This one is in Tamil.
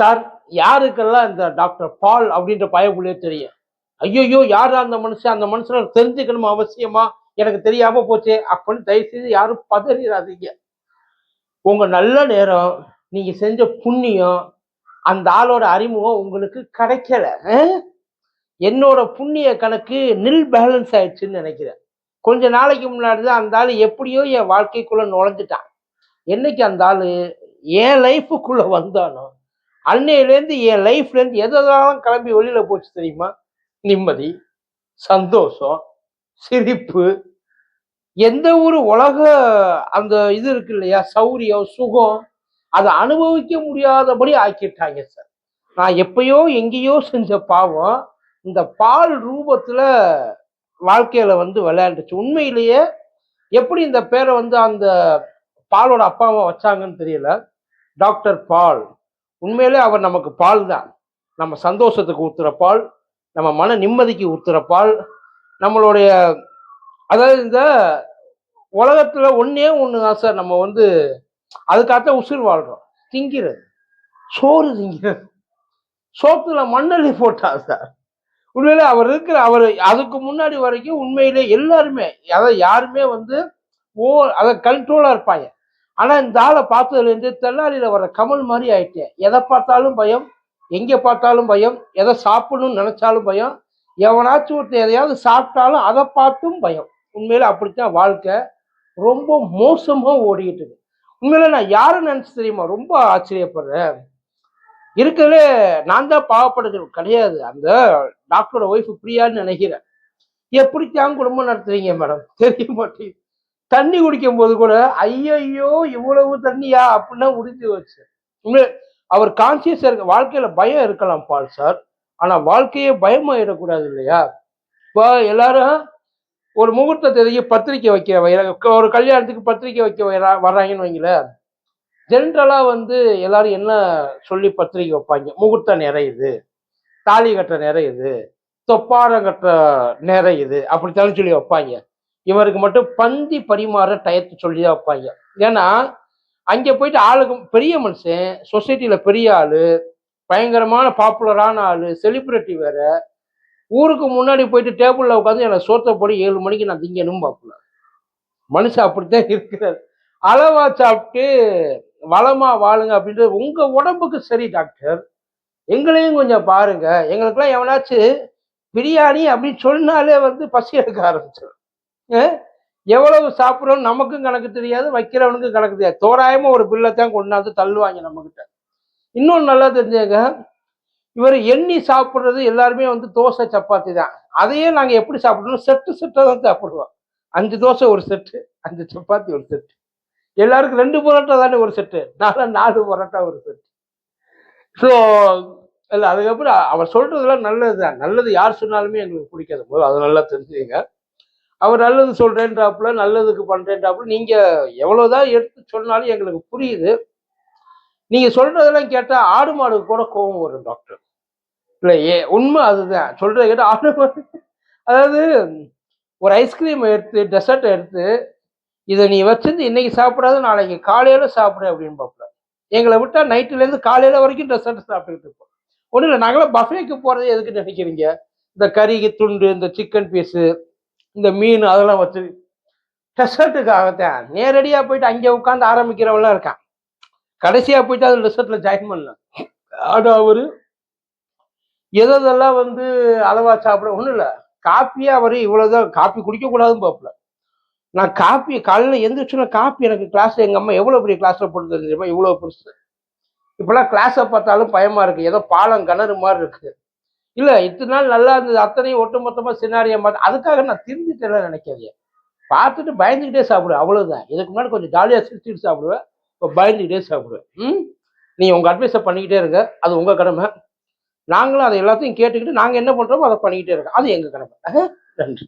சார் யாருக்கெல்லாம் இந்த டாக்டர் பால் அப்படின்ற பயப்புள்ளே தெரியும்? ஐயோயோ யாரா அந்த மனுஷன்? அந்த மனுஷனை தெரிஞ்சுக்கணும் அவசியமா? எனக்கு தெரியாம போச்சு. அப்படின்னு தயவு செய்து யாரும் பதறிடாதீங்க. உங்க நல்ல நேரம் நீங்க செஞ்ச புண்ணியம் அந்த ஆளோட அறிமுகம் உங்களுக்கு கிடைக்கல. என்னோட புண்ணிய கணக்கு நில் பேலன்ஸ் ஆயிடுச்சுன்னு நினைக்கிறேன். கொஞ்ச நாளைக்கு முன்னாடி தான் அந்த ஆள் எப்படியோ என் வாழ்க்கைக்குள்ள நுழைஞ்சிட்டான். என்னைக்கு அந்த ஆள்? என் லைஃபுக்குள்ள வந்தானோ? அன்னையிலேருந்து என் லைஃப்லேருந்து எதெல்லாம் கிளம்பி வெளியில் போச்சு தெரியுமா? நிம்மதி சந்தோஷம் சிரிப்பு. எந்த ஒரு உலக அந்த இது இருக்கு இல்லையா? சௌரியம் சுகம் அதை அனுபவிக்க முடியாதபடி ஆக்கிட்டாங்க சார். நான் எப்பயோ எங்கேயோ செஞ்ச பாவம் இந்த பால் ரூபத்தில் வாழ்க்கையில் வந்து விளையாண்டுச்சு. உண்மையிலேயே எப்படி இந்த பேரை வந்து அந்த பாலோட அப்பா அம்மா வச்சாங்கன்னு தெரியல. Doctor Paul. உண்மையிலே அவர் நமக்கு பால் தான். நம்ம சந்தோஷத்துக்கு ஊத்துற பால் நம்ம மன நிம்மதிக்கு ஊத்துற பால் நம்மளுடைய அதாவது இந்த உலகத்துல ஒன்றே ஒன்று தான் சார். நம்ம வந்து அதுக்காக உசுர் வாழ்றோம். திங்கிறது. சோறு திங்கிறது. சோத்துல மண்ணள்ளி போட்டா சார். உண்மையிலே அவர் இருக்கிற அவர் அதுக்கு முன்னாடி வரைக்கும் உண்மையிலே எல்லாருமே அதாவது யாருமே வந்து ஓ அதை கண்ட்ரோலாக இருப்பாங்க. ஆனால் இந்த ஆளை பார்த்ததுலேருந்து தென்னாலியில வர கமல் மாதிரி ஆயிட்டேன். எதை பார்த்தாலும் பயம் எங்கே பார்த்தாலும் பயம் எதை சாப்பிடணும்னு நினச்சாலும் பயம் எவனாச்சும் ஒருத்தர் எதையாவது சாப்பிட்டாலும் அதை பார்த்தும் பயம். உண்மையில அப்படித்தான் வாழ்க்கை. ரொம்ப மோசமாக ஓடிக்கிட்டு இருக்கு. உண்மையில நான் யாரை நினச்சி தெரியுமா? ரொம்ப ஆச்சரியப்படுறேன். இருக்கிறதுலே நான் தான் பாவப்படுகிறது கிடையாது. அந்த டாக்டரோட ஒய்ஃப் பிரியான்னு நினைக்கிறேன். எப்படித்தான் குடும்பம் நடத்துறீங்க மேடம் தெரிய மாட்டேங்குது. தண்ணி குடிக்கும் போது கூட ஐயையோ இவ்வளவு தண்ணியா? அப்படின்னா முடிஞ்சு வச்சு அவர் கான்சியஸா இருக்க வாழ்க்கையில பயம் இருக்கலாம் பால் சார். ஆனா வாழ்க்கையே பயமாயிடக்கூடாது இல்லையா? இப்போ எல்லாரும் ஒரு முகூர்த்த தேதிக்கு பத்திரிக்கை வைக்க ஒரு கல்யாணத்துக்கு பத்திரிக்கை வைக்க வர்றாங்கன்னு வைங்களேன். ஜென்ரலா வந்து எல்லாரும் என்ன சொல்லி பத்திரிக்கை வைப்பாங்க? முகூர்த்தம் நிறையுது தாலி கட்ட நிறையுது தொப்பாரம் கட்ட நிறையுது அப்படித்தானே சொல்லி வைப்பாங்க. இவருக்கு மட்டும் பந்தி பரிமாற டயத்தை சொல்லி தான் வைப்பாங்க. ஏன்னா அங்கே போயிட்டு ஆளுக்கு பெரிய மனுஷன் சொசைட்டியில் பெரிய ஆள் பயங்கரமான பாப்புலரான ஆள் செலிப்ரிட்டி வேற ஊருக்கு முன்னாடி போயிட்டு டேபிளில் உட்காந்து எனக்கு சோற்ற போடி ஏழு மணிக்கு நான் திங்கணும் பாப்புல மனுஷன் அப்படித்தான் இருக்கிறார். அளவா சாப்பிட்டு வளமா வாழுங்க அப்படின்றது உங்க உடம்புக்கு சரி டாக்டர் எங்களையும் கொஞ்சம் பாருங்க. எங்களுக்கெல்லாம் எவனாச்சும் பிரியாணி அப்படின்னு சொன்னாலே வந்து பசி எடுக்க ஆரம்பிச்சிடும் எவ்வளவு சாப்பிட்றோம் நமக்கும் கணக்கு தெரியாது வைக்கிறவனுக்கும் கணக்கு தெரியாது. தோராயமாக ஒரு பில்லை தான் கொண்டாந்து தள்ளுவாங்க நம்மக்கிட்ட இன்னொன்று நல்லா தெரிஞ்சுங்க இவர் எண்ணி சாப்பிட்றது எல்லாருமே வந்து தோசை சப்பாத்தி தான். அதையே நாங்கள் எப்படி சாப்பிட்றோம் செட்டு செட்டாக தான் சாப்பிடுவோம் அஞ்சு தோசை ஒரு செட்டு அஞ்சு சப்பாத்தி ஒரு செட்டு. எல்லாருக்கும் ரெண்டு பரோட்டா தானே ஒரு செட்டு நாலு நாலு பரோட்டா ஒரு செட்டு. ஸோ இல்லை அதுக்கப்புறம் அவர் சொல்றதெல்லாம் நல்லது தான் நல்லது யார் சொன்னாலுமே எங்களுக்கு பிடிக்காது. போது அதை நல்லா தெரிஞ்சுங்க. அவர் நல்லது சொல்றேன்றாப்புல நல்லதுக்கு பண்றேன்றாப்புல நீங்க எவ்வளவுதான் எடுத்து சொன்னாலும் எங்களுக்கு புரியுது. நீங்க சொல்றதெல்லாம் கேட்டா ஆடு மாடு கூட கோபம் வரும் டாக்டர் இல்லை ஏ உண்மை அதுதான். சொல்றத கேட்டா ஆடு மாடு. அதாவது ஒரு ஐஸ்கிரீம் எடுத்து டெசர்ட் எடுத்து இதை நீ வச்சிருந்து இன்னைக்கு சாப்பிடாத நாளைக்கு காலையில சாப்பிடு அப்படின்னு பார்ப்பல எங்களை விட்டா நைட்டுல இருந்து காலையில வரைக்கும் டெசர்ட் சாப்பிட்டுக்கிட்டு இருப்போம். ஒன்றும் இல்லை நாங்களாம் பஃபேக்கு போறது எதுக்கு நினைக்கிறீங்க? இந்த கறிக்கு துண்டு இந்த சிக்கன் பீஸு இந்த மீன் அதெல்லாம் வச்சு டெசர்ட்டுக்காகத்தான் நேரடியாக போயிட்டு அங்கே உட்காந்து ஆரம்பிக்கிறவன்லாம் இருக்கான். கடைசியாக போயிட்டு அது ரிசர்ட்டில் ஜாயின் பண்ணலாம் ஆனால் அவர் எதெல்லாம் வந்து அளவா சாப்பிட ஒன்றும் இல்லை. காப்பியே அவர் இவ்வளோதான் காப்பி குடிக்கக்கூடாதுன்னு பார்ப்பல நான் காப்பி காலையில் எந்திரிச்சுன்னா காப்பி எனக்கு கிளாஸ் எங்கள் அம்மா எவ்வளோ பெரிய கிளாஸில் போட்டு தெரிஞ்சுமா இவ்வளோ பெருசு. இப்போலாம் கிளாஸை பார்த்தாலும் பயமாக இருக்குது ஏதோ பாலம் கிணறு மாதிரி இருக்குது இல்லை இத்தனை நாள் நல்லா இருந்தது. அத்தனையும் ஒட்டுமொத்தமாக சினாரியை பார்த்து அதுக்காக நான் திருந்திட்டேன்னு நினைக்காதீங்க. பார்த்துட்டு பயந்துக்கிட்டே சாப்பிடுவேன். அவ்வளோதான் இதுக்கு முன்னாடி கொஞ்சம் ஜாலியாக சிரிச்சுட்டு சாப்பிடுவேன். இப்போ பயந்துக்கிட்டே சாப்பிடுவேன். ம்? நீங்கள் உங்கள் அட்வைஸை பண்ணிக்கிட்டே இருங்க. அது உங்கள் கடமை. நாங்களும் அதை எல்லாத்தையும் கேட்டுக்கிட்டு நாங்கள் என்ன பண்ணுறோமோ அதை பண்ணிக்கிட்டே இருக்கோம் அது எங்கள் கடமை. நன்றி.